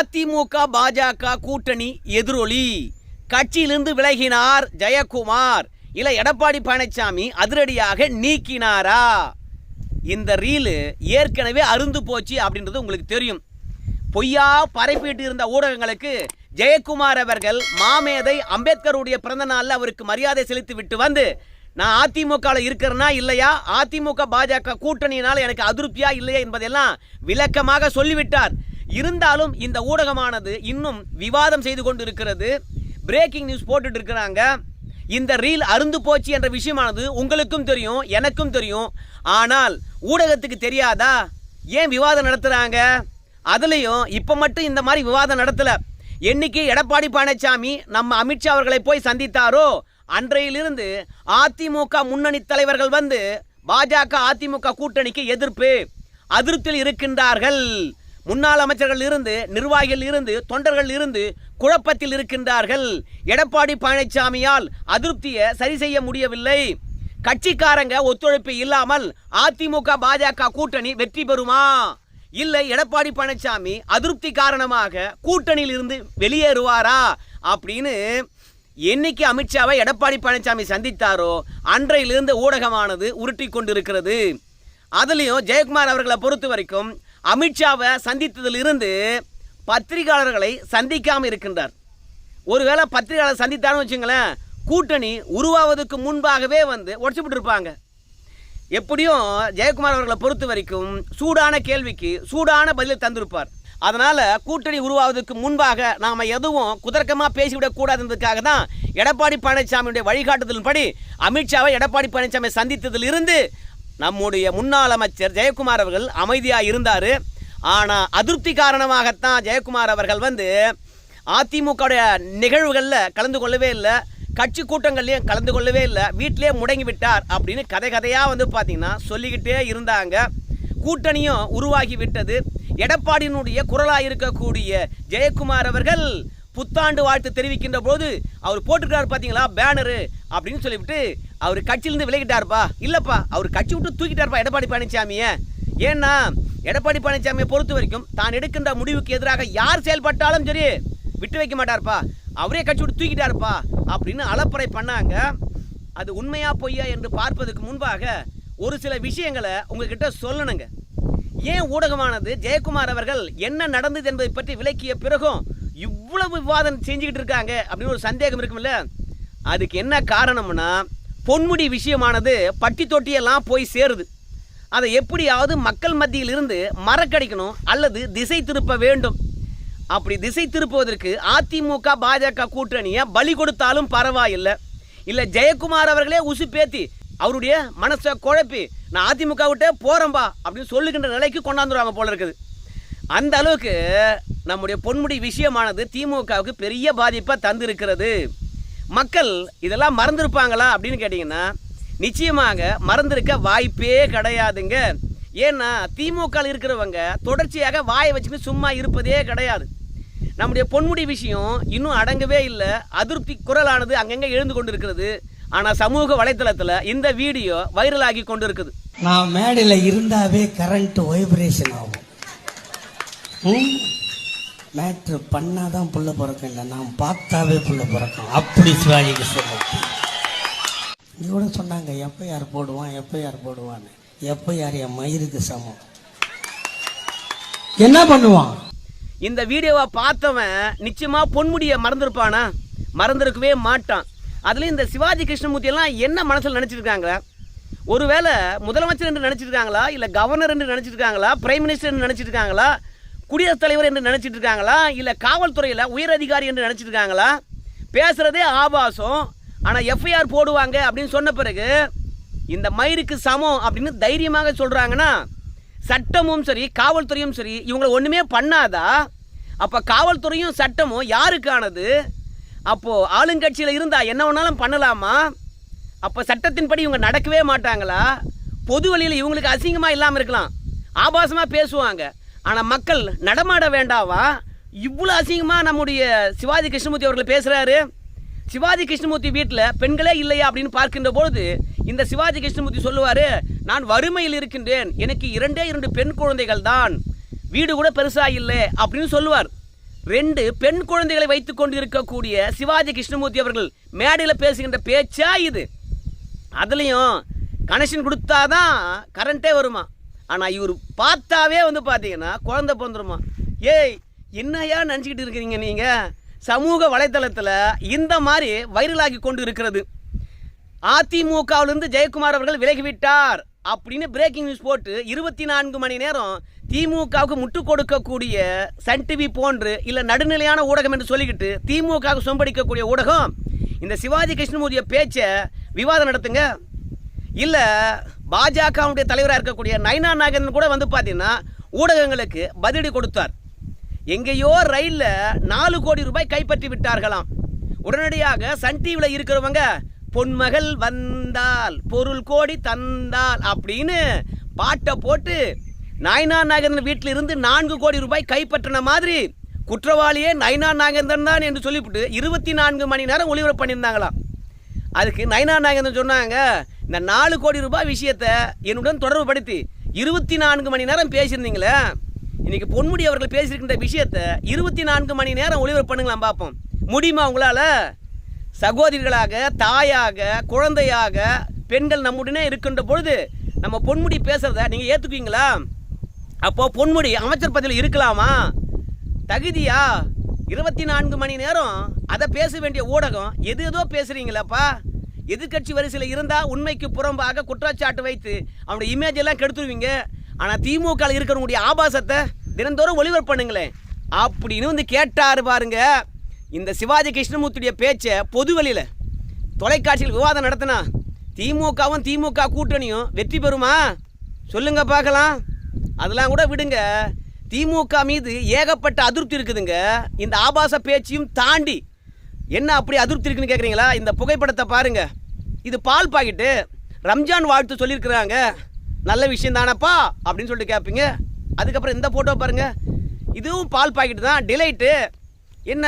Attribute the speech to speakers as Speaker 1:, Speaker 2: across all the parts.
Speaker 1: அதிமுக பாஜக கூட்டணி எதிரொலி. கட்சியிலிருந்து விலகினார் ஜெயக்குமார். இல்ல எடப்பாடி பழனிசாமி அதிரடியாக நீக்கினாரா? இந்த ரீலு ஏற்கனவே அருந்து போச்சு அப்படின்றது உங்களுக்கு தெரியும். பொய்யா பரப்பிட்டு இருந்த ஊடகங்களுக்கு ஜெயக்குமார் அவர்கள் மாமேதை அம்பேத்கருடைய பிறந்த நாளில் அவருக்கு மரியாதை செலுத்தி விட்டு வந்து நான் அதிமுகவில் இருக்கிறேனா இல்லையா? அதிமுக பாஜக கூட்டணியினால் எனக்கு அதிருப்தியா இல்லையா? என்பதெல்லாம் விளக்கமாக சொல்லிவிட்டார். இருந்தாலும் இந்த ஊடகமானது இன்னும் விவாதம் செய்து கொண்டு இருக்கிறது பிரேக்கிங் நியூஸ் போட்டுட்டு இருக்கிறாங்க. இந்த ரீல் அருந்து போச்சு என்ற விஷயமானது உங்களுக்கும் தெரியும் எனக்கும் தெரியும். ஆனால் ஊடகத்துக்கு தெரியாதா? ஏன் விவாதம் நடத்துகிறாங்க அதுலேயும் இப்போ மட்டும் இந்த மாதிரி விவாதம் நடத்தலை. என்னைக்கு எடப்பாடி பழனிசாமி நம்ம அமித்ஷா அவர்களை போய் சந்தித்தாரோ? அன்றையிலிருந்து அதிமுக முன்னணி தலைவர்கள் வந்து பாஜக அதிமுக கூட்டணிக்கு எதிர்ப்பு. அதிருப்தியில் இருக்கின்றார்கள். முன்னாள் அமைச்சர்கள் இருந்து நிர்வாகிகள் இருந்து தொண்டர்கள் இருந்து குழப்பத்தில் இருக்கின்றார்கள். எடப்பாடி பழனிசாமியால் அதிருப்தியை சரி செய்ய முடியவில்லை. கட்சிக்காரங்க ஒத்துழைப்பு இல்லாமல் அதிமுக பாஜக கூட்டணி வெற்றி பெறுமா? இல்லை எடப்பாடி பழனிசாமி அதிருப்தி காரணமாக கூட்டணியில் இருந்து வெளியேறுவாரா? அப்படின்னு என்னைக்கு அமித்ஷாவை எடப்பாடி பழனிசாமி சந்தித்தாரோ அன்றையிலிருந்து ஊடகமானது உருட்டி கொண்டிருக்கிறது. அதுலேயும் ஜெயக்குமார் அவர்களை பொறுத்த வரைக்கும் அமித்ஷாவை சந்தித்ததிலிருந்து பத்திரிகையாளர்களை சந்திக்காமல் இருக்கின்றார். ஒருவேளை பத்திரிகையாளர் சந்தித்தான்னு வச்சுங்களேன் கூட்டணி உருவாவதற்கு முன்பாகவே வந்து உடச்சுப்பிட்டு இருப்பாங்க எப்படியும் ஜெயக்குமார் அவர்களை பொறுத்த வரைக்கும் சூடான கேள்விக்கு சூடான பதிலை தந்திருப்பார். அதனால் கூட்டணி உருவாவதற்கு முன்பாக நாம் எதுவும் குதர்க்கமாக பேசிவிடக்கூடாதுன்றதுக்காக தான் எடப்பாடி பழனிசாமியுடைய வழிகாட்டுதலின்படி அமித்ஷாவை எடப்பாடி பழனிசாமி சந்தித்ததில் இருந்து நம்முடைய முன்னாள் அமைச்சர் ஜெயக்குமார் அவர்கள் அமைதியாக இருந்தார். ஆனால் அதிருப்தி காரணமாகத்தான் ஜெயக்குமார் அவர்கள் வந்து அதிமுகவுடைய நிகழ்வுகளில் கலந்து கொள்ளவே இல்லை. கட்சி கூட்டங்கள்லேயும் கலந்து கொள்ளவே இல்லை. வீட்டிலே முடங்கி விட்டார் அப்படின்னு கதை கதையாக வந்து பார்த்திங்கன்னா சொல்லிக்கிட்டே இருந்தாங்க. கூட்டணியும் உருவாகி விட்டது. எடப்பாடியினுடைய குரலாக இருக்கக்கூடிய ஜெயக்குமார் அவர்கள் புத்தாண்டு வாழ்த்து தெரிவிக்கின்ற போது அவர் போட்டிருக்கிறார் பார்த்தீங்களா பேனரு அப்படின்னு சொல்லிவிட்டு அவர் கட்சியிலிருந்து விலகிட்டார்ப்பா. இல்லைப்பா அவர் கட்சி விட்டு தூக்கிட்டார்ப்பா எடப்பாடி பழனிசாமியை ஏன்னா எடப்பாடி பழனிசாமியை பொறுத்த வரைக்கும் தான் எடுக்கின்ற முடிவுக்கு எதிராக யார் செயல்பட்டாலும் சரி விட்டு வைக்க மாட்டார்ப்பா. அவரே கட்சி விட்டு தூக்கிட்டாருப்பா அப்படின்னு அலப்பறை பண்ணாங்க. அது உண்மையா பொய்யா என்று பார்ப்பதற்கு முன்பாக ஒரு சில விஷயங்களை உங்ககிட்ட சொல்லணுங்க. ஏன் ஊடகமானது ஜெயக்குமார் அவர்கள் என்ன நடந்தது என்பதை பற்றி விளக்கிய பிறகும் இவ்வளவு விவாதம் செஞ்சுக்கிட்டு இருக்காங்க அப்படின்னு ஒரு சந்தேகம் இருக்கும்ல. அதுக்கு என்ன காரணம்னா பொன்முடி விஷயமானது பட்டி தொட்டியெல்லாம் போய் சேருது. அதை எப்படியாவது மக்கள் மத்தியில் இருந்து மறக்கடிக்கணும் அல்லது திசை திருப்ப வேண்டும். அப்படி திசை திருப்புவதற்கு அதிமுக பாஜக கூட்டணியை பலி கொடுத்தாலும் பரவாயில்லை. இல்லை ஜெயக்குமார் அவர்களே உசுப்பேத்தி அவருடைய மனசை குழப்பி நான் அதிமுக விட்டே போகிறேன்பா அப்படின்னு சொல்லுகின்ற நிலைக்கு கொண்டாந்துருவாங்க போல இருக்குது. அந்த அளவுக்கு நம்முடைய பொன்முடி விஷயமானது திமுகவுக்கு பெரிய பாதிப்பை தந்திருக்கிறது. மக்கள் இதெல்லாம் மறந்துருப்பாங்களா அப்படின்னு கேட்டிங்கன்னா நிச்சயமாக மறந்துருக்க வாய்ப்பே கிடையாதுங்க. ஏன்னா திமுக இருக்கிறவங்க தொடர்ச்சியாக வாயை வச்சுக்கிட்டு சும்மா இருப்பதே கிடையாது. நம்முடைய பொன்முடி விஷயம் இன்னும் அடங்கவே இல்லை. அதிருப்தி குரலானது அங்கங்கே எழுந்து கொண்டு இருக்கிறது ஆனால் சமூக வலைத்தளத்தில் இந்த வீடியோ வைரலாகி கொண்டு இருக்குது
Speaker 2: நான் மேடையில் இருந்தாவே கரண்ட் வைப்ரேஷன் ஆகும். மேட்ரு பண்ணாதான் புள்ள பிறக்கும் இல்லை நான் பார்த்தாவே புள்ள பிறக்கும். அப்படி சிவாஜிக்கு சொல்லுங்க கூட சொன்னாங்க எப்போ யார் போடுவான் எப்போ யார் போடுவான்னு. எப்போ யார் என் மயிருக்கு சமம்? என்ன பண்ணுவான்?
Speaker 1: இந்த வீடியோவை பார்த்தவன் நிச்சயமா பொன்முடியை மறந்துருப்பானா? மறந்துருக்கவே மாட்டான். அதுலயும் இந்த சிவாஜி கிருஷ்ணமூர்த்தி எல்லாம் என்ன மனசுல நினைச்சிருக்காங்க? ஒருவேளை முதலமைச்சர் என்று நினைச்சிருக்காங்களா இல்ல கவர்னர் என்று நினைச்சிருக்காங்களா பிரைம் மினிஸ்டர் என்று நினைச்சிருக்காங்களா குடியரசுத் தலைவர் என்று நினச்சிட்டு இருக்காங்களா இல்லை காவல்துறையில் உயர் அதிகாரி என்று நினச்சிட்டு இருக்காங்களா பேசுகிறதே ஆபாசம் ஆனால் எஃப்ஐஆர் போடுவாங்க அப்படின்னு சொன்ன பிறகு இந்த மயிருக்கு சமம் அப்படின்னு தைரியமாக சொல்கிறாங்கன்னா சட்டமும் சரி காவல்துறையும் சரி இவங்களை ஒன்றுமே பண்ணாதா? அப்போ காவல்துறையும் சட்டமும் யாருக்கானது? அப்போது ஆளுங்கட்சியில் இருந்தால் என்ன வேணாலும் பண்ணலாமா? அப்போ சட்டத்தின்படி இவங்க நடக்கவே மாட்டாங்களா? பொது வழியில் இவங்களுக்கு அசிங்கமாக இல்லாமல் இருக்கலாம். ஆபாசமாக பேசுவாங்க. ஆனால் மக்கள் நடமாட வேண்டாவா? இவ்வளோ அசிங்கமாக நம்முடைய சிவாஜி கிருஷ்ணமூர்த்தி அவர்கள் பேசுகிறாரு சிவாஜி கிருஷ்ணமூர்த்தி வீட்டில் பெண்களே இல்லையா அப்படின்னு பார்க்கின்ற பொழுது இந்த சிவாஜி கிருஷ்ணமூர்த்தி சொல்லுவாரு நான் வறுமையில் இருக்கின்றேன். எனக்கு இரண்டே இரண்டு பெண் குழந்தைகள் தான். வீடு கூட பெருசாக இல்லை. அப்படின்னு சொல்லுவார். ரெண்டு பெண் குழந்தைகளை வைத்து கொண்டு இருக்கக்கூடிய சிவாஜி கிருஷ்ணமூர்த்தி அவர்கள் மேடையில் பேசுகின்ற பேச்சா இது. அதுலேயும் கனெக்ஷன் கொடுத்தாதான் கரண்ட்டே வருமா? ஆனால் இவர் பார்த்தாவே வந்து பார்த்தீங்கன்னா குழந்தை பிறந்துருமா. ஏய் என்னையா நினச்சிக்கிட்டு இருக்கிறீங்க நீங்கள் சமூக வலைத்தளத்தில் இந்த மாதிரி வைரலாகி கொண்டு இருக்கிறது. அதிமுகவிலிருந்து ஜெயக்குமார் அவர்கள் விலகிவிட்டார் அப்படின்னு பிரேக்கிங் நியூஸ் போட்டு இருபத்தி நான்கு மணி நேரம் திமுகவுக்கு முட்டு கொடுக்கக்கூடிய சன் டிவி போன்று இல்லை நடுநிலையான ஊடகம் என்று சொல்லிக்கிட்டு திமுகவுக்கு சொம்படிக்கக்கூடிய ஊடகம் இந்த சிவாஜி கிருஷ்ணமூர்த்திய பேச்சை விவாதம் நடத்துங்க. இல்லை பாஜகவுடைய தலைவராக இருக்கக்கூடிய நயனா நாகேந்திரன் கூட வந்து பார்த்தீங்கன்னா ஊடகங்களுக்கு பதிலடி கொடுத்தார். எங்கேயோ ரயிலில் நாலு கோடி ரூபாய் கைப்பற்றி விட்டார்களாம். உடனடியாக சன் டிவியில் இருக்கிறவங்க பொன்மகள் வந்தால் பொருள் கோடி தந்தால் அப்படின்னு பாட்டை போட்டு நயனா நாகேந்திரன் வீட்டில் இருந்து நான்கு கோடி ரூபாய் கைப்பற்றின மாதிரி குற்றவாளியே நயனா நாகேந்திரன் தான் என்று சொல்லிவிட்டு இருபத்தி நான்கு மணி நேரம் ஒளிபரப்பு பண்ணியிருந்தாங்களாம். அதுக்கு நயனா நாகேந்திரன் சொன்னாங்க இந்த நாலு கோடி ரூபாய் விஷயத்தை என்னுடன் தொடர்பு படுத்தி இருபத்தி நான்கு மணி நேரம் பேசியிருந்தீங்களே? இன்னைக்கு பொன்முடி அவர்கள் பேசியிருக்கின்ற விஷயத்தை இருபத்தி நான்கு மணி நேரம் ஒளிபரப்பு பண்ணுங்களாம் பார்ப்போம் முடியுமா உங்களால்? சகோதரிகளாக தாயாக குழந்தையாக பெண்கள் நம்முடனே இருக்கின்ற பொழுது நம்ம பொன்முடி பேசுறத நீங்கள் ஏற்றுக்குவீங்களா அப்போ பொன்முடி அமைச்சர் பதவியில் இருக்கலாமா? தகுதியா? இருபத்தி நான்கு மணி நேரம் அதை பேச வேண்டிய ஊடகம் எது ஏதோ பேசுறீங்களப்பா. எதிர்க்கட்சி வரிசையில் இருந்தால் உண்மைக்கு புறம்பாக குற்றச்சாட்டு வைத்து அவனுடைய இமேஜ் எல்லாம் கெடுத்துருவீங்க. ஆனால் திமுக இருக்கிறவங்களுடைய ஆபாசத்தை தினந்தோறும் ஒளிபரப்பு பண்ணுங்களேன் அப்படின்னு வந்து கேட்டார் பாருங்க. இந்த சிவாஜி கிருஷ்ணமூர்த்தியுடைய பேச்சை பொதுவெளியில் தொலைக்காட்சியில் விவாதம் நடத்தினா திமுகவும் திமுக கூட்டணியும் வெற்றி பெறுமா? சொல்லுங்க பார்க்கலாம். அதெல்லாம் கூட விடுங்க. திமுக மீது ஏகப்பட்ட அதிருப்தி இருக்குதுங்க. இந்த ஆபாச பேச்சையும் தாண்டி என்ன அப்படி அதிருப்தி இருக்குன்னு கேட்குறீங்களா இந்த புகைப்படத்தை பாருங்கள் இது பால் பாக்கெட்டு. ரம்ஜான் வாழ்த்து சொல்லியிருக்கிறாங்க. நல்ல விஷயம் தானப்பா? அப்படின்னு சொல்லிட்டு கேட்பீங்க அதுக்கப்புறம் இந்த ஃபோட்டோ பாருங்க. இதுவும் பால் பாக்கெட்டு தான். டிலைட்டு என்ன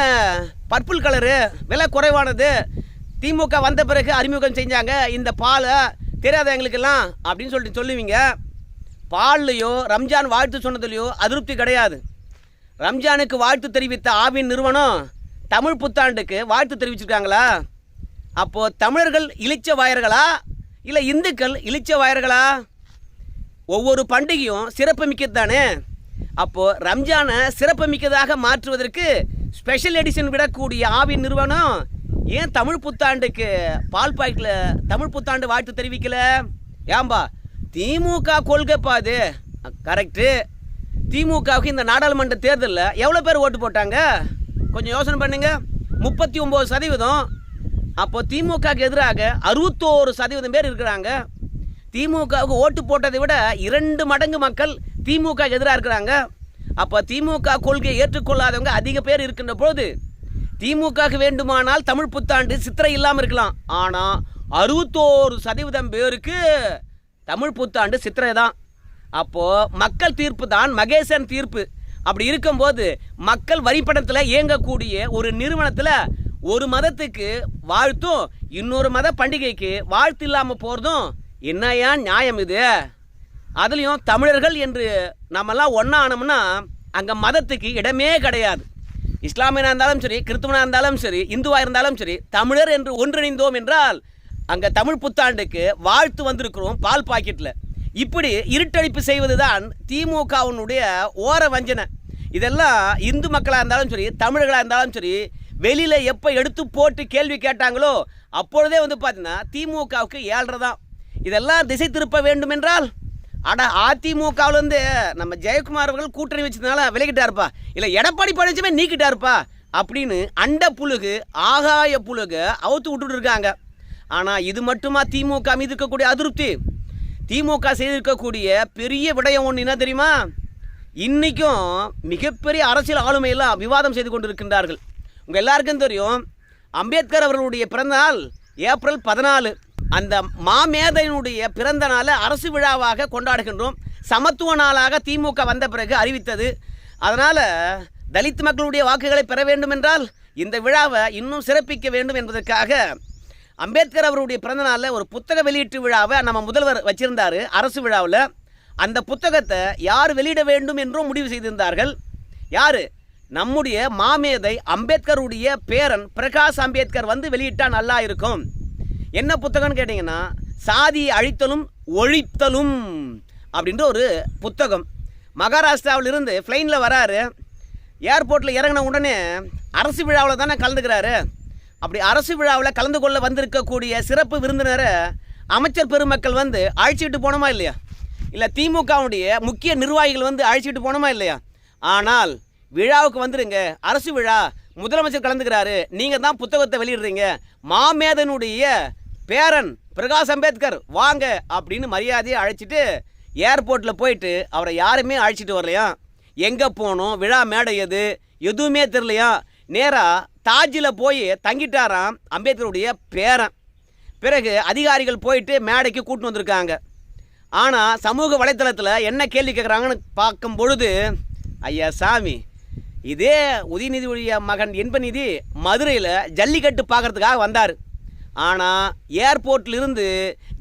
Speaker 1: பர்பிள் கலரு விலை குறைவானது. திமுக வந்த பிறகு அறிமுகம் செஞ்சாங்க. இந்த பாலை தெரியாத எங்களுக்கெல்லாம் அப்படின்னு சொல்லிட்டு சொல்லுவீங்க. பால்லையோ ரம்ஜான் வாழ்த்து சொன்னதுலையோ அதிருப்தி கிடையாது. ரம்ஜானுக்கு வாழ்த்து தெரிவித்த ஆவின் நிறுவனம் தமிழ் புத்தாண்டுக்கு வாழ்த்து தெரிவிச்சிருக்காங்களா? அப்போது தமிழர்கள் இளிச்ச வாயர்களா? இல்லை இந்துக்கள் இளிச்ச வாயர்களா? ஒவ்வொரு பண்டிகையும் சிறப்புமிக்கது தானே அப்போது ரம்ஜானை சிறப்புமிக்கதாக மாற்றுவதற்கு ஸ்பெஷல் எடிஷன் விடக்கூடிய ஆவின் நிறுவனம் ஏன் தமிழ் புத்தாண்டுக்கு பால் பாய்க்கில் தமிழ் புத்தாண்டு வாழ்த்து தெரிவிக்கல? ஏம்பா திமுக கொள்கைப்பா அது. கரெக்டு திமுகவுக்கு இந்த நாடாளுமன்ற தேர்தலில் எவ்வளோ பேர் ஓட்டு போட்டாங்க? கொஞ்சம் யோசனை பண்ணுங்கள் முப்பத்தி ஒம்பது சதவீதம் அப்போ திமுகவுக்கு எதிராக அறுபத்தோரு சதவீதம் பேர் இருக்கிறாங்க. திமுகவுக்கு ஓட்டு போட்டதை விட இரண்டு மடங்கு மக்கள் திமுக எதிராக இருக்கிறாங்க. அப்போ திமுக கொள்கையை ஏற்றுக்கொள்ளாதவங்க அதிக பேர் இருக்கின்ற பொழுது திமுகவுக்கு வேண்டுமானால் தமிழ் புத்தாண்டு சித்திரை இல்லாமல் இருக்கலாம். ஆனால் அறுபத்தோரு சதவீதம் பேருக்கு தமிழ் புத்தாண்டு சித்திரை தான். அப்போது மக்கள் தீர்ப்பு தான் மகேசன் தீர்ப்பு. அப்படி இருக்கும்போது மக்கள் வரிப்படத்தில் இயங்கக்கூடிய ஒரு நிறுவனத்தில் ஒரு மதத்துக்கு வாழ்த்தும் இன்னொரு மத பண்டிகைக்கு வாழ்த்து இல்லாமல் போகிறதும் என்னையா நியாயம் இது? அதுலேயும் தமிழர்கள் என்று நம்மெல்லாம் ஒன்றா ஆனோம்னா அங்கே மதத்துக்கு இடமே கிடையாது. இஸ்லாமியனாக இருந்தாலும் சரி கிறிஸ்துவனாக இருந்தாலும் சரி இந்துவாக இருந்தாலும் சரி தமிழர் என்று ஒன்றிணைந்தோம் என்றால் அங்கே தமிழ் புத்தாண்டுக்கு வாழ்த்து வந்திருக்கிறோம் பால் பாக்கெட்டில் இப்படி இருட்டழிப்பு செய்வது தான் திமுகவினுடைய ஓர வஞ்சனை. இதெல்லாம் இந்து மக்களாக இருந்தாலும் சரி தமிழர்களாக இருந்தாலும் சரி வெளியில் எப்போ எடுத்து போட்டு கேள்வி கேட்டாங்களோ அப்பொழுதே வந்து பார்த்தீங்கன்னா திமுகவுக்கு ஏழ்ரை தான். இதெல்லாம் திசை திருப்ப வேண்டும் என்றால் அட அதிமுகவிலேருந்து நம்ம ஜெயக்குமார் அவர்கள் கூட்டணி வச்சதுனால விலகிட்டாருப்பா. இல்லை எடப்பாடி பழனிசாமி நீக்கிட்டாருப்பா அப்படின்னு அண்ட புழுகு ஆகாய புழுகு அவுத்து விட்டுட்டு இருக்காங்க. ஆனால் இது மட்டுமா திமுக மீது இருக்கக்கூடிய அதிருப்தி? திமுக செய்திருக்கக்கூடிய பெரிய விடயம் ஒன்று என்ன தெரியுமா? இன்றைக்கும் மிகப்பெரிய அரசியல் ஆளுமையெல்லாம் விவாதம் செய்து கொண்டிருக்கின்றார்கள். உங்கள் எல்லாருக்கும் தெரியும் அம்பேத்கர் அவர்களுடைய பிறந்தநாள் ஏப்ரல் பதினாலு. அந்த மாமேதையினுடைய பிறந்த நாளை அரசு விழாவாக கொண்டாடுகின்றோம். சமத்துவ நாளாக திமுக வந்த பிறகு அறிவித்தது. அதனால் தலித் மக்களுடைய வாக்குகளை பெற வேண்டும் என்றால் இந்த விழாவை இன்னும் சிறப்பிக்க வேண்டும் என்பதற்காக அம்பேத்கர் அவருடைய பிறந்தநாளில் ஒரு புத்தக வெளியீட்டு விழாவை நம்ம முதல்வர் வச்சிருந்தாரு அரசு விழாவில். அந்த புத்தகத்தை யார் வெளியிட வேண்டும் என்றும் முடிவு செய்திருந்தார்கள். யார்? நம்முடைய மாமேதை அம்பேத்கருடைய பேரன் பிரகாஷ் அம்பேத்கர் வந்து வெளியிட்டால் நல்லா இருக்கும். என்ன புத்தகம்னு கேட்டிங்கன்னா சாதியை அழித்தலும் ஒழித்தலும் அப்படின்ற ஒரு புத்தகம். மகாராஷ்டிராவிலிருந்து ஃப்ளைனில் வராரு. ஏர்போர்ட்டில் இறங்கின உடனே அரசு விழாவில் தானே கலந்துக்கிறாரு. அப்படி அரசு விழாவில் கலந்து கொள்ள வந்திருக்கக்கூடிய சிறப்பு விருந்தினரை அமைச்சர் பெருமக்கள் வந்து அழைச்சிட்டு போனோமா இல்லையா? இல்லை திமுகவுடைய முக்கிய நிர்வாகிகள் வந்து அழைச்சிட்டு போனோமா இல்லையா? ஆனால் விழாவுக்கு வந்துடுங்க அரசு விழா. முதலமைச்சர் கலந்துக்கிறாரு. நீங்கள் தான் புத்தகத்தை வெளியிடுறீங்க. மாமேதனுடைய பேரன் பிரகாஷ் அம்பேத்கர் வாங்க அப்படின்னு மரியாதையை அழைச்சிட்டு ஏர்போர்ட்டில் போயிட்டு அவரை யாருமே அழைச்சிட்டு வரலையா? எங்கே போகணும் விழா மேடை எது? எதுவுமே தெரியலையா? நேராக தாஜில் போய் தங்கிட்டாராம் அம்பேத்கருடைய பேரன். பிறகு அதிகாரிகள் போயிட்டு மேடைக்கு கூட்டின்னு வந்திருக்காங்க. ஆனால் சமூக வலைத்தளத்தில் என்ன கேள்வி கேட்குறாங்கன்னு பார்க்கும் பொழுது ஐயா சாமி இதே உதயநிதியுடைய மகன் என்பநிதி மதுரையில் ஜல்லிக்கட்டு பார்க்கறதுக்காக வந்தார். ஆனால் ஏர்போர்ட்லேருந்து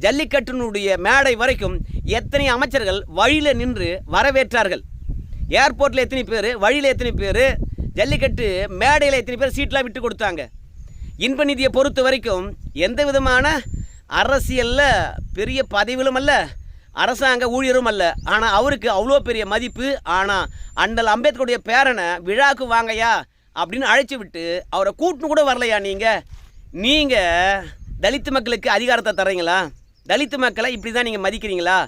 Speaker 1: ஜல்லிக்கட்டினுடைய மேடை வரைக்கும் எத்தனை அமைச்சர்கள் வழியில் நின்று வரவேற்றார்கள். ஏர்போர்ட்டில் எத்தனை பேர் வழியில் எத்தனை பேர் ஜல்லிக்கட்டு மேடையில் எத்தனை பேர் சீட்லாம் விட்டு கொடுத்தாங்க. இன்பநிதியை பொறுத்த வரைக்கும் எந்த விதமான அரசியலில் பெரிய பதவிகளும் அல்ல அரசாங்க ஊழியரும் அல்ல. ஆனால் அவருக்கு அவ்வளோ பெரிய மதிப்பு. ஆனால் அண்டல் அம்பேத்கருடைய பேரனை விழாக்கு வாங்கயா அப்படின்னு அழைச்சி விட்டு அவரை கூட்டுன்னு கூட வரலையா நீங்கள் நீங்கள் தலித்து மக்களுக்கு அதிகாரத்தை தர்றீங்களா? தலித்து மக்களை இப்படி தான் நீங்கள் மதிக்கிறீங்களா?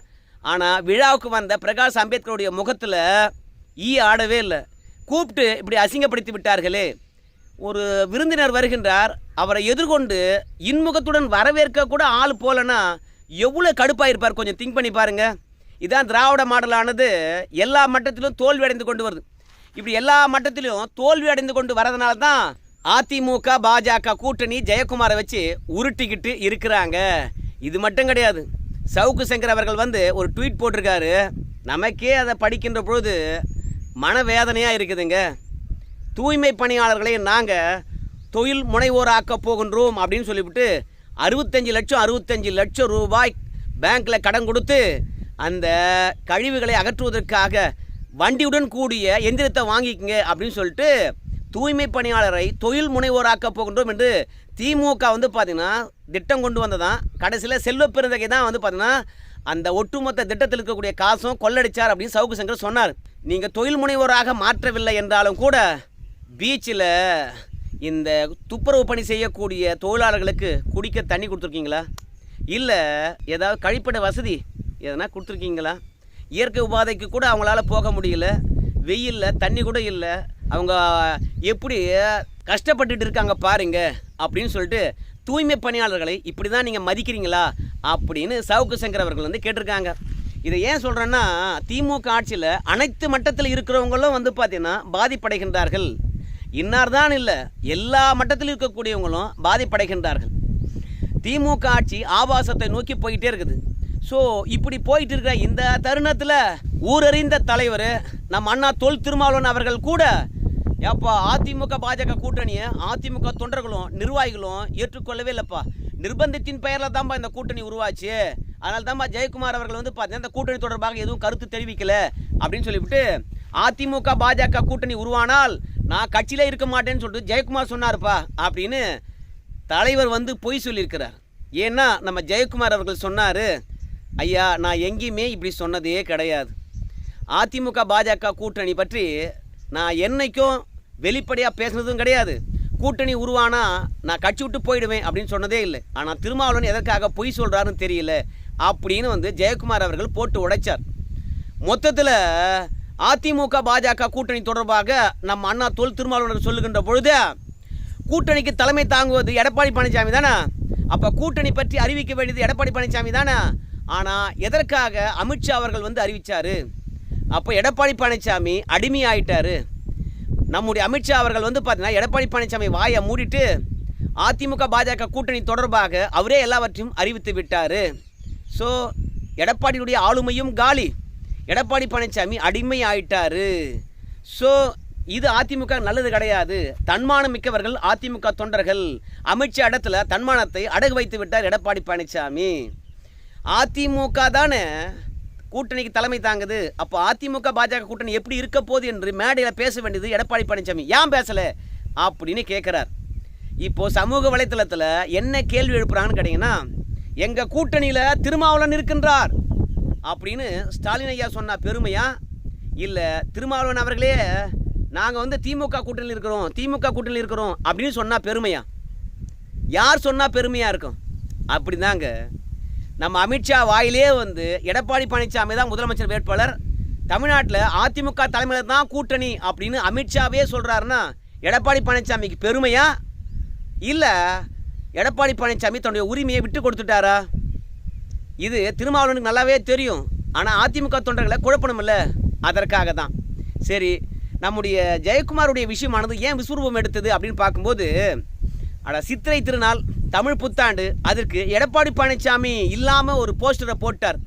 Speaker 1: ஆனால் விழாவுக்கு வந்த பிரகாஷ் அம்பேத்கருடைய முகத்தில் ஈ ஆடவே இல்லை. கூப்பிட்டு இப்படி அசிங்கப்படுத்தி விட்டார்களே. ஒரு விருந்தினர் வருகின்றார். அவரை எதிர்கொண்டு இன்முகத்துடன் வரவேற்க கூட ஆள் போலன்னா எவ்வளோ கடுப்பாயிருப்பார் கொஞ்சம் திங்க் பண்ணி பாருங்க. இதான் திராவிட மாடலானது. எல்லா மட்டத்திலும் தோல்வி அடைந்து கொண்டு வருது. இப்படி எல்லா மட்டத்திலும் தோல்வி அடைந்து கொண்டு வரதுனால தான் அதிமுக பாஜக கூட்டணி ஜெயக்குமாரை வச்சு உருட்டிக்கிட்டு இருக்கிறாங்க. இது மட்டும் கிடையாது. சவுக்கு சங்கர் அவர்கள் வந்து ஒரு ட்வீட் போட்டிருக்காரு. நமக்கே அதை படிக்கின்ற பொழுது மனவேதனையாக இருக்குதுங்க. தூய்மை பணியாளர்களை நாங்கள் தொழில் முனைவோராக்கப் போகின்றோம் அப்படின்னு சொல்லிவிட்டு அறுபத்தஞ்சு லட்சம் அறுபத்தஞ்சு லட்சம் ரூபாய் பேங்க்கில் கடன் கொடுத்து அந்த கழிவுகளை அகற்றுவதற்காக வண்டியுடன் கூடிய எந்திரத்தை வாங்கிக்கங்க அப்படின்னு சொல்லிட்டு தூய்மை பணியாளரை தொழில் முனைவோராக்க போகின்றோம் என்று திமுக வந்து பார்த்தீங்கன்னா திட்டம் கொண்டு வந்ததான் கடைசியில் செல்வ தான் வந்து பார்த்திங்கன்னா அந்த ஒட்டுமொத்த திட்டத்தில் இருக்கக்கூடிய காசும் கொள்ளடிச்சார் அப்படின்னு சவுக்கு சங்கர் சொன்னார். நீங்கள் தொழில் முனைவோராக மாற்றவில்லை என்றாலும் கூட பீச்சில் இந்த துப்புரவு பணி செய்யக்கூடிய தொழிலாளர்களுக்கு குடிக்க தண்ணி கொடுத்துருக்கீங்களா? இல்லை ஏதாவது கழிப்பிட வசதி எதனா கொடுத்துருக்கீங்களா? இயற்கை உபாதைக்கு கூட அவங்களால போக முடியல. வெயிலில் தண்ணி கூட இல்லை. அவங்க எப்படி கஷ்டப்பட்டுட்டு இருக்காங்க பாருங்க அப்படின்னு சொல்லிட்டு தூய்மை பணியாளர்களை இப்படி தான் நீங்கள் மதிக்கிறீங்களா? அப்படின்னு சவுக்கு சங்கர் அவர்கள் வந்து கேட்டிருக்காங்க. இதை ஏன் சொல்கிறேன்னா திமுக ஆட்சியில் அனைத்து மட்டத்தில் இருக்கிறவங்களும் வந்து பார்த்தீங்கன்னா பாதிப்படைகின்றார்கள். இன்னார் தான் இல்லை எல்லா மட்டத்தில் இருக்கக்கூடியவங்களும் பாதிப்படைகின்றார்கள். திமுக ஆட்சி ஆபாசத்தை நோக்கி போயிட்டே இருக்குது. ஸோ இப்படி போயிட்டு இருக்கிற இந்த தருணத்தில் ஊரறிந்த தலைவர் நம்ம அண்ணா தொல் திருமாவளவன் அவர்கள் கூட ஏப்பா அதிமுக பாஜக கூட்டணியை அதிமுக தொண்டர்களும் நிர்வாகிகளும் ஏற்றுக்கொள்ளவே இல்லைப்பா. நிர்பந்தத்தின் பெயரில் தான்ப்பா இந்த கூட்டணி உருவாச்சு. அதனால தான்ப்பா ஜெயக்குமார் அவர்கள் வந்து பார்த்தீங்கன்னா இந்த கூட்டணி தொடர்பாக எதுவும் கருத்து தெரிவிக்கல அப்படின்னு சொல்லிவிட்டு அதிமுக பாஜக கூட்டணி உருவானால் நான் கட்சியில் இருக்க மாட்டேன்னு சொல்லிட்டு ஜெயக்குமார் சொன்னார்ப்பா அப்படின்னு தலைவர் வந்து பொய் சொல்லியிருக்கிறார். ஏன்னா நம்ம ஜெயக்குமார் அவர்கள் சொன்னார் ஐயா நான் எங்கேயுமே இப்படி சொன்னதே கிடையாது. அதிமுக பாஜக கூட்டணி பற்றி நான் என்னைக்கும் வெளிப்படையாக பேசுனதும் கிடையாது. கூட்டணி உருவானா நான் கட்சி விட்டு போயிடுவேன் அப்படின்னு சொன்னதே இல்லை. ஆனால் திருமாவளவன் எதற்காக பொய் சொல்கிறாருன்னு தெரியல அப்படின்னு வந்து ஜெயக்குமார் அவர்கள் போட்டு உடைச்சார். மொத்தத்தில் அதிமுக பாஜக கூட்டணி தொடர்பாக நம்ம அண்ணா தொல் திருமாவளவன் சொல்லுகின்ற பொழுது கூட்டணிக்கு தலைமை தாங்குவது எடப்பாடி பழனிசாமி தானே? அப்போ கூட்டணி பற்றி அறிவிக்க வேண்டியது எடப்பாடி பழனிசாமி தானே? ஆனால் எதற்காக அமித்ஷா அவர்கள் வந்து அறிவித்தார் அப்போ எடப்பாடி பழனிசாமி அடிமையாயிட்டார். நம்முடைய அமித்ஷா அவர்கள் வந்து பார்த்தீங்கன்னா எடப்பாடி பழனிசாமி வாயை மூடிட்டு அதிமுக பாஜக கூட்டணி தொடர்பாக அவரே எல்லாவற்றையும் அறிவித்து விட்டார். ஸோ எடப்பாடியுடைய ஆளுமையும் காலி. எடப்பாடி பழனிசாமி அடிமை ஆயிட்டாரு ஸோ இது அதிமுக நல்லது கிடையாது. தன்மானம் மிக்கவர்கள் அதிமுக தொண்டர்கள் அமைச்சர் இடத்துல தன்மானத்தை அடகு வைத்து விட்டார் எடப்பாடி பழனிசாமி. அதிமுக தானே கூட்டணிக்கு தலைமை தாங்குது. அப்போ அதிமுக பாஜக கூட்டணி எப்படி இருக்க போகுது என்று மேடையில் பேச வேண்டியது எடப்பாடி பழனிசாமி. ஏன் பேசலை? அப்படின்னு கேட்குறார் இப்போது சமூக வலைத்தளத்தில் என்ன கேள்வி எழுப்புறாங்கன்னு கேட்டிங்கன்னா எங்கள் கூட்டணியில் திருமாவளவன் இருக்கின்றார். அப்படின்னு ஸ்டாலின் ஐயா சொன்ன பெருமையா? இல்லை திருமாவளவன் அவர்களே நாங்கள் வந்து திமுக கூட்டணியில் இருக்கிறோம் திமுக கூட்டணியில் இருக்கிறோம் அப்படின்னு சொன்னால் பெருமையா? யார் சொன்னால் பெருமையாக இருக்கும்? அப்படிதாங்க. நம்ம அமித்ஷா வாயிலே வந்து எடப்பாடி பழனிசாமி தான் முதலமைச்சர் வேட்பாளர். தமிழ்நாட்டில் அதிமுக தலைமையில் தான் கூட்டணி அப்படின்னு அமித்ஷாவே சொல்கிறாருன்னா எடப்பாடி பழனிசாமிக்கு பெருமையா? இல்லை எடப்பாடி பழனிசாமி தன்னுடைய உரிமையை விட்டு கொடுத்துட்டாரா? இது திருமாவளவனுக்கு நல்லாவே தெரியும். ஆனால் அதிமுக தொண்டர்களை குழப்பணுமில்ல அதற்காக தான் சரி நம்முடைய ஜெயக்குமாருடைய விஷயமானது ஏன் விஸ்வரூபம் எடுத்தது அப்படின்னு பார்க்கும்போது அட சித்திரை திருநாள் தமிழ் புத்தாண்டு அதற்கு எடப்பாடி பழனிசாமி இல்லாமல் ஒரு போஸ்டரை போட்டார்.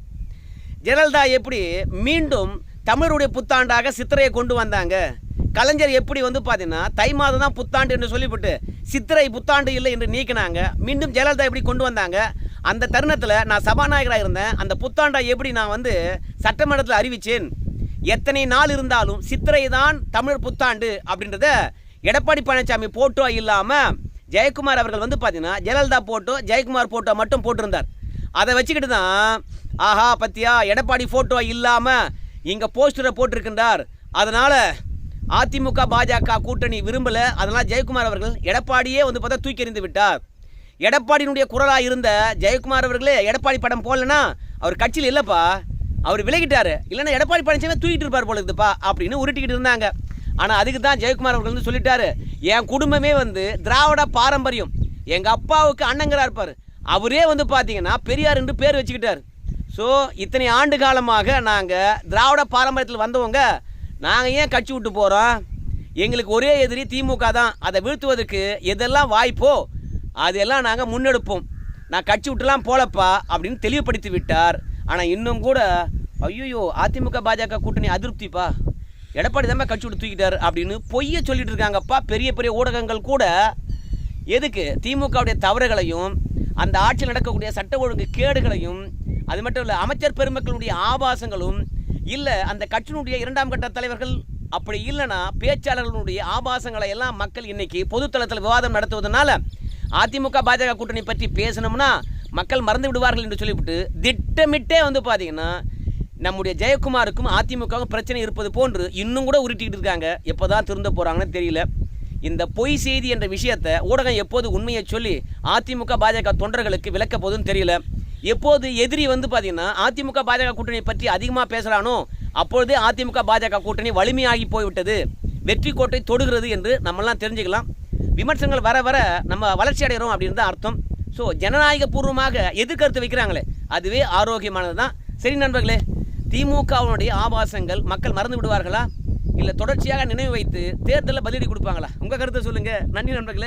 Speaker 1: ஜெயலலிதா எப்படி மீண்டும் தமிழருடைய புத்தாண்டாக சித்திரையை கொண்டு வந்தாங்க? கலைஞர் எப்படி வந்து பார்த்தீங்கன்னா தை மாதம் தான் புத்தாண்டு என்று சொல்லிவிட்டு சித்திரை புத்தாண்டு இல்லை என்று நீக்கினாங்க. மீண்டும் ஜெயலலிதா எப்படி கொண்டு வந்தாங்க? அந்த தருணத்தில் நான் சபாநாயகராக இருந்தேன். அந்த புத்தாண்டை எப்படி நான் வந்து சட்டமன்றத்தில் அறிவித்தேன் எத்தனை நாள் இருந்தாலும் சித்திரை தான் தமிழ் புத்தாண்டு அப்படின்றத எடப்பாடி பழனிசாமி போட்டோ இல்லாமல் ஜெயக்குமார் அவர்கள் வந்து பார்த்தீங்கன்னா ஜெயலலிதா போட்டோ ஜெயக்குமார் போட்டோ மட்டும் போட்டிருந்தார். அதை வச்சுக்கிட்டு தான் ஆஹா பத்தியா எடப்பாடி ஃபோட்டோ இல்லாமல் இங்கே போஸ்டரை போட்டிருக்கின்றார். அதனால் அதிமுக பாஜக கூட்டணி விரும்பலை. அதனால் ஜெயக்குமார் அவர்கள் எடப்பாடியே வந்து பார்த்தா தூக்கி எறிந்து விட்டார். எடப்பாடியினுடைய குரலாக இருந்த ஜெயக்குமார் அவர்களே எடப்பாடி படம் போடலன்னா அவர் கட்சியில் இல்லைப்பா. அவர் விலகிட்டார். இல்லைன்னா எடப்பாடி பழனிசாமி தூக்கிட்டு இருப்பார் போல இருக்குதுப்பா அப்படின்னு உருட்டிக்கிட்டு இருந்தாங்க. ஆனால் அதுக்கு தான் ஜெயக்குமார் அவர்கள் வந்து சொல்லிட்டாரு. என் குடும்பமே வந்து திராவிட பாரம்பரியம். எங்கள் அப்பாவுக்கு அண்ணங்கராக இருப்பார். அவரே வந்து பார்த்தீங்கன்னா பெரியார் என்று பேர் வச்சுக்கிட்டார். ஸோ இத்தனை ஆண்டு காலமாக நாங்கள் திராவிட பாரம்பரியத்தில் வந்தவங்க நாங்கள் ஏன் கட்சி விட்டு போகிறோம் எங்களுக்கு ஒரே எதிரி திமுக தான். அதை வீழ்த்துவதற்கு எதெல்லாம் வாய்ப்போ அதெல்லாம் நாங்கள் முன்னெடுப்போம். நான் கட்சி விட்டுலாம் போலப்பா அப்படின்னு தெளிவுபடுத்தி விட்டார். ஆனால் இன்னும் கூட ஐயோ அதிமுக பாஜக கூட்டணி அதிருப்திப்பா. எடப்பாடி தான் கட்சி விட்டு தூக்கிட்டார் அப்படின்னு பொய்ய சொல்லிட்டு இருக்காங்கப்பா. பெரிய பெரிய ஊடகங்கள் கூட. எதுக்கு? திமுகவுடைய தவறுகளையும் அந்த ஆட்சியில் நடக்கக்கூடிய சட்ட ஒழுங்கு கேடுகளையும் அது மட்டும் இல்லை அமைச்சர் பெருமக்களுடைய ஆபாசங்களும் இல்லை அந்த கட்சியினுடைய இரண்டாம் கட்ட தலைவர்கள் அப்படி இல்லைன்னா பேச்சாளர்களுடைய ஆபாசங்களை எல்லாம் மக்கள் இன்னைக்கு பொதுத்தளத்தில் விவாதம் நடத்துவதனால அதிமுக பாஜக கூட்டணி பற்றி பேசணும்னா மக்கள் மறந்து விடுவார்கள் என்று சொல்லிவிட்டு திட்டமிட்டே வந்து பார்த்தீங்கன்னா நம்முடைய ஜெயக்குமாருக்கும் அதிமுகவுக்கும் பிரச்சனை இருப்பது போன்று இன்னும் கூட உருட்டிக்கிட்டு இருக்காங்க. எப்போ தான் திருந்த போகிறாங்கன்னு தெரியல. இந்த பொய் செய்தி என்ற விஷயத்தை ஊடகம் எப்போது உண்மையை சொல்லி அதிமுக பாஜக தொண்டர்களுக்கு விளக்க போதுன்னு தெரியல. எப்போது எதிரி வந்து பார்த்தீங்கன்னா அதிமுக பாஜக கூட்டணி பற்றி அதிகமாக பேசுகிறானோ அப்பொழுதே அதிமுக பாஜக கூட்டணி வலிமையாகி போய்விட்டது. வெற்றி கோட்டை தொடுகிறது என்று நம்மெல்லாம் தெரிஞ்சுக்கலாம். விமர்சனங்கள் வர வர நம்ம வளர்ச்சி அடைகிறோம் அப்படின்னு தான் அர்த்தம். ஸோ ஜனநாயக பூர்வமாக எதிர்கருத்து வைக்கிறாங்களே அதுவே ஆரோக்கியமானது தான். சரி நண்பர்களே திமுகவினுடைய ஆபாசங்கள் மக்கள் மறந்து விடுவார்களா? இல்லை தொடர்ச்சியாக நினைவு வைத்து தேர்தலில் பதிலடி கொடுப்பாங்களா? உங்கள் கருத்தை சொல்லுங்கள் நன்றி நண்பர்களே.